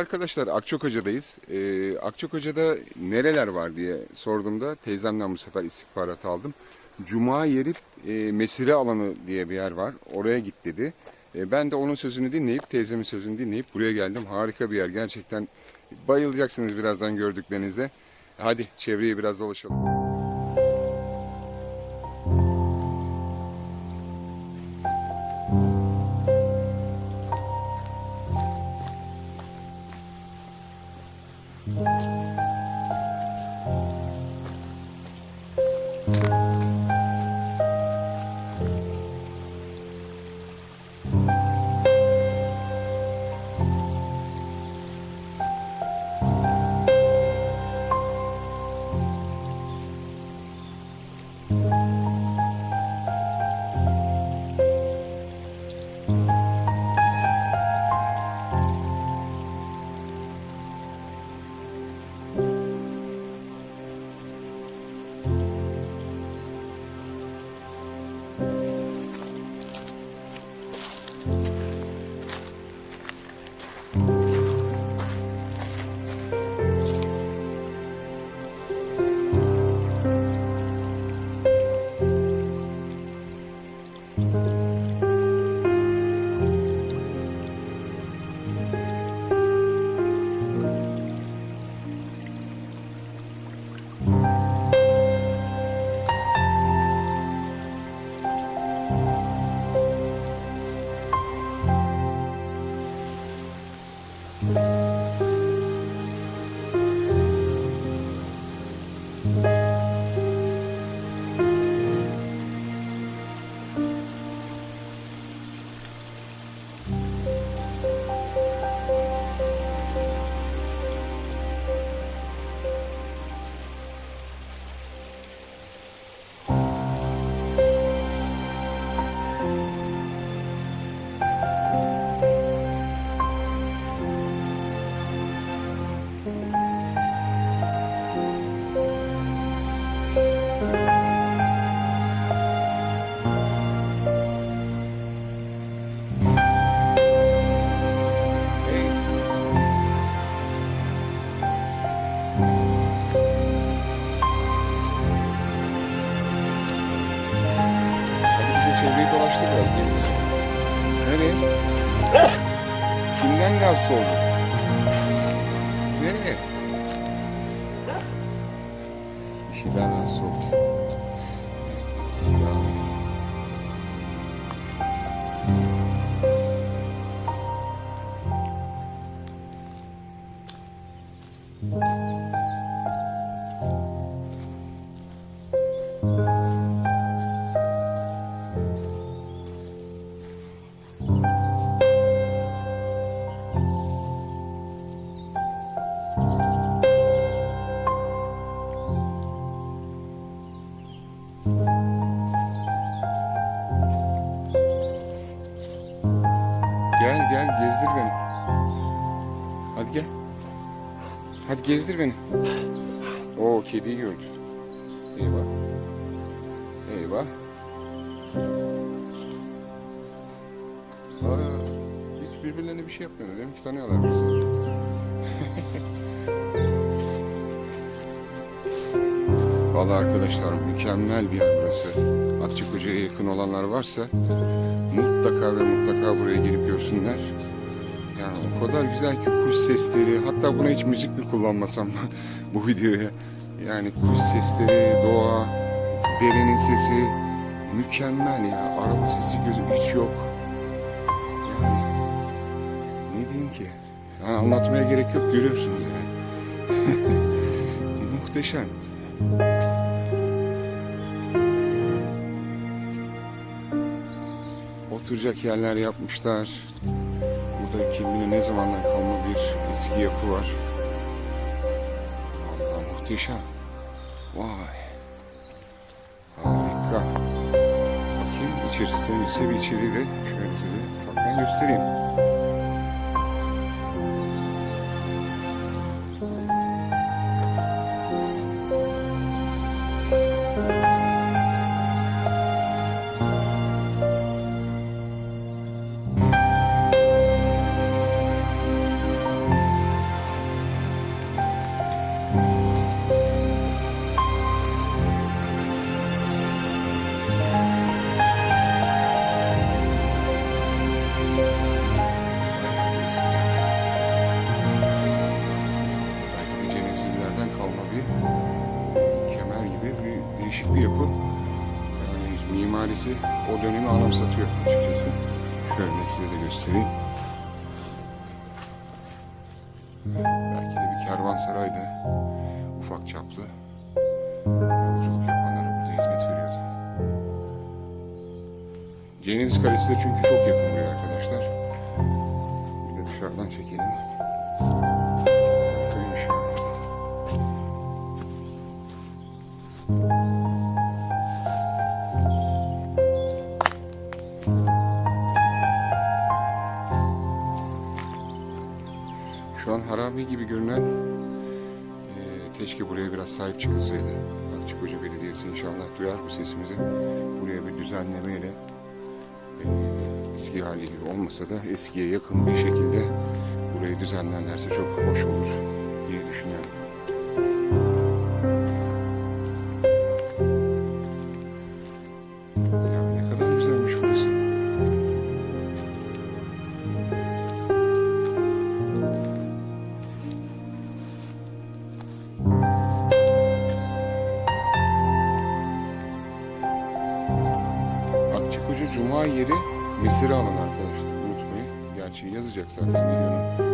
arkadaşlar Akçakoca'dayız. Ee, Akçakoca'da nereler var diye sorduğumda teyzemden bu sefer istihbarat aldım. Cuma yeri e, mesire alanı diye bir yer var. Oraya git dedi. E, ben de onun sözünü dinleyip teyzemin sözünü dinleyip buraya geldim. Harika bir yer gerçekten bayılacaksınız birazdan gördüklerinize. Hadi çevreyi biraz dolaşalım. Gezdir beni. Hadi gel. Hadi gezdir beni. Oo kediyi gördü. Eyvah. Eyvah. Aa, hiç birbirlerine bir şey yapmıyorlar. Demek ki tanıyorlar bizi. Vallahi arkadaşlar mükemmel bir yer burası. Akçakoca'ya yakın olanlar varsa mutlaka ve mutlaka buraya gelip görsünler. O kadar güzel ki kuş sesleri, hatta buna hiç müzik mi kullanmasam bu videoya. Yani kuş sesleri, doğa, derenin sesi mükemmel ya. Araba sesi gözü hiç yok. Yani ne diyeyim ki? Yani anlatmaya gerek yok görüyorsunuz yani. Muhteşem. Oturacak yerler yapmışlar. Burada kim bilir ne zamandan kalma bir eski yapı var. Vallahi muhteşem. Vay. Harika. Bakayım içerisi temizse bir içeriği de şöyle size ufaktan göstereyim. Mimarisi o dönemi anımsatıyor açıkçası. Şöyle size de göstereyim. Belki de bir kervansaraydı. Ufak çaplı. Yolculuk yapanlara burada hizmet veriyordu. Ceneviz Kalesi de çünkü çok yakın biraz sahip çıkılsaydı. Akçakoca Belediyesi inşallah duyar bu sesimizi. Buraya bir düzenlemeyle eee, eski hali olmasa da eskiye yakın bir şekilde burayı düzenlerlerse çok hoş olur diye düşünüyorum. Cuma yeri mesire alın arkadaşlar unutmayın. Gerçi yazacak zaten videonun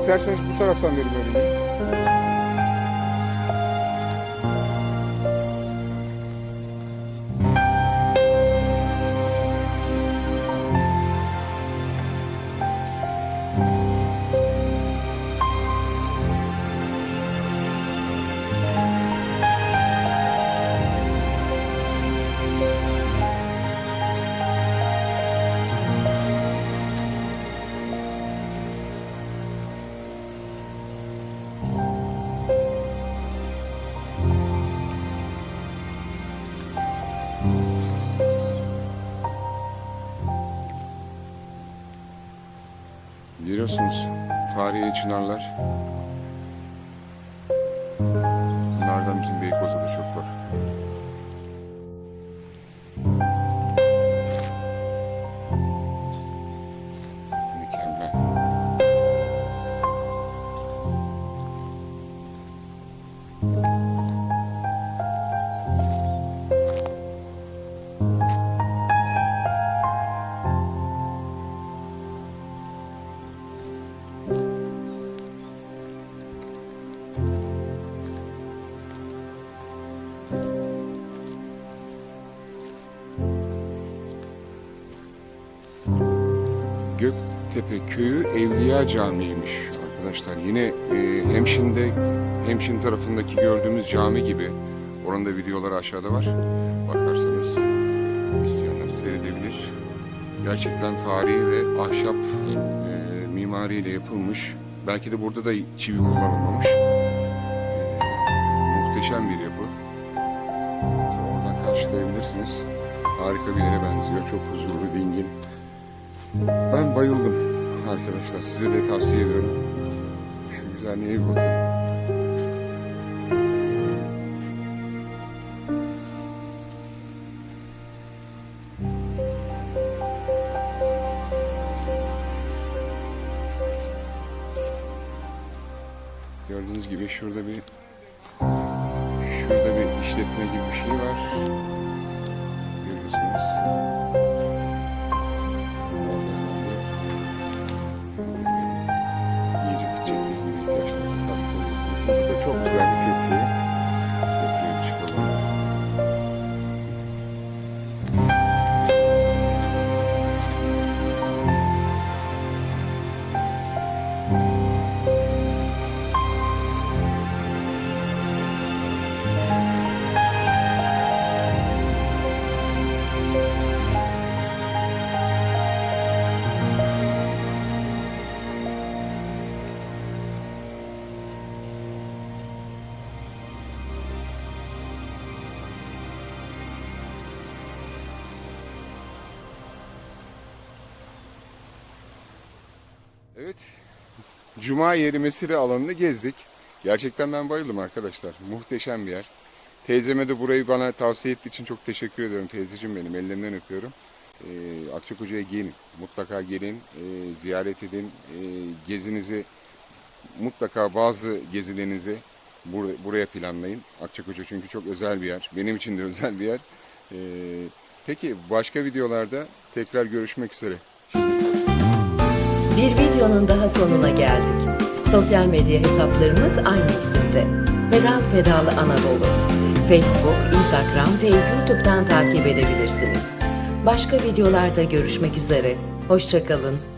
İsterseniz bu taraftan verin böyle. Görüyorsunuz tarihi çınarlar. Bunlardan bizim Beykoz'da da çok var. Göktepe Köyü Evliya Camii'ymiş arkadaşlar. Yine e, Hemşin'de, Hemşin tarafındaki gördüğümüz cami gibi. Oranın da videoları aşağıda var. Bakarsanız isteyenler seyredebilir. Gerçekten tarihi ve ahşap e, mimariyle yapılmış. Belki de burada da çivi kullanılmamış. E, muhteşem bir yapı. Oradan karşılayabilirsiniz. Harika bir yere benziyor. Çok huzurlu, dingin. Ben bayıldım arkadaşlar. Size de tavsiye ediyorum. Şu güzelliğe bir bakın. Gördüğünüz gibi şurada bir şurada bir işletme gibi bir şey var. Evet. Cuma yeri mesire alanını gezdik. Gerçekten ben bayıldım arkadaşlar. Muhteşem bir yer. Teyzeme de burayı bana tavsiye ettiği için çok teşekkür ediyorum. Teyzeciğim benim ellerinden öpüyorum. Ee, Akçakoca'ya gelin. Mutlaka gelin. e, ziyaret edin. e, gezinizi mutlaka bazı gezilerinizi bur- buraya planlayın. Akçakoca çünkü çok özel bir yer. Benim için de özel bir yer. Ee, peki başka videolarda tekrar görüşmek üzere. Bir videonun daha sonuna geldik. Sosyal medya hesaplarımız aynı isimde. Pedal Pedal Anadolu. Facebook, Instagram ve YouTube'dan takip edebilirsiniz. Başka videolarda görüşmek üzere. Hoşçakalın.